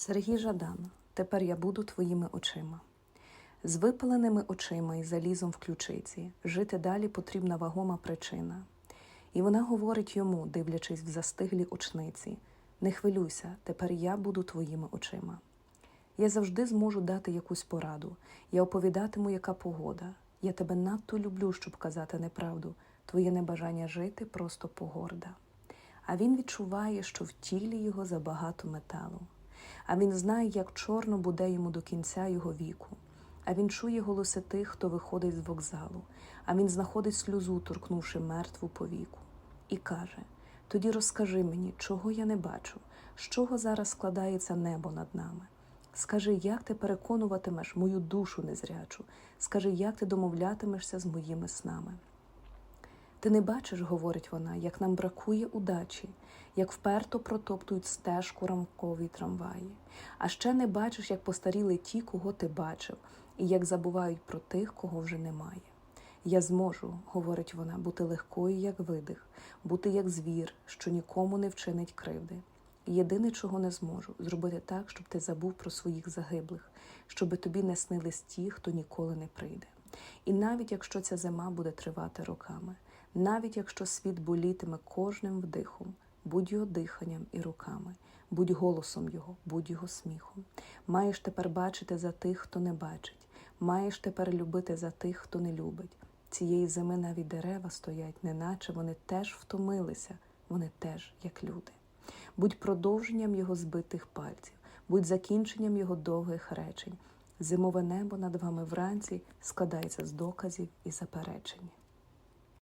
Сергій Жадан, тепер я буду твоїми очима. З випаленими очима і залізом в ключиці жити далі потрібна вагома причина. І вона говорить йому, дивлячись в застиглі очниці: Не хвилюйся, тепер я буду твоїми очима. Я завжди зможу дати якусь пораду. Я оповідатиму, яка погода. Я тебе надто люблю, щоб казати неправду. Твоє небажання жити просто погорда. А він відчуває, що в тілі його забагато металу. А він знає, як чорно буде йому до кінця його віку. А він чує голоси тих, хто виходить з вокзалу, а він знаходить сльозу, торкнувши мертву повіку, і каже: Тоді розкажи мені, чого я не бачу, з чого зараз складається небо над нами. Скажи, як ти переконуватимеш мою душу незрячу, скажи, як ти домовлятимешся з моїми снами. Ти не бачиш, говорить вона, як нам бракує удачі, як вперто протоптують стежку рамкові трамваї. А ще не бачиш, як постаріли ті, кого ти бачив, і як забувають про тих, кого вже немає. Я зможу, говорить вона, бути легкою, як видих, бути як звір, що нікому не вчинить кривди. Єдине, чого не зможу, зробити так, щоб ти забув про своїх загиблих, щоби тобі не снились ті, хто ніколи не прийде. І навіть якщо ця зима буде тривати роками, навіть якщо світ болітиме кожним вдихом, будь його диханням і руками, будь голосом його, будь його сміхом. Маєш тепер бачити за тих, хто не бачить, маєш тепер любити за тих, хто не любить. Цієї зими навіть дерева стоять, неначе вони теж втомилися, вони теж як люди. Будь продовженням його збитих пальців, будь закінченням його довгих речень. Зимове небо над вами вранці складається з доказів і заперечень.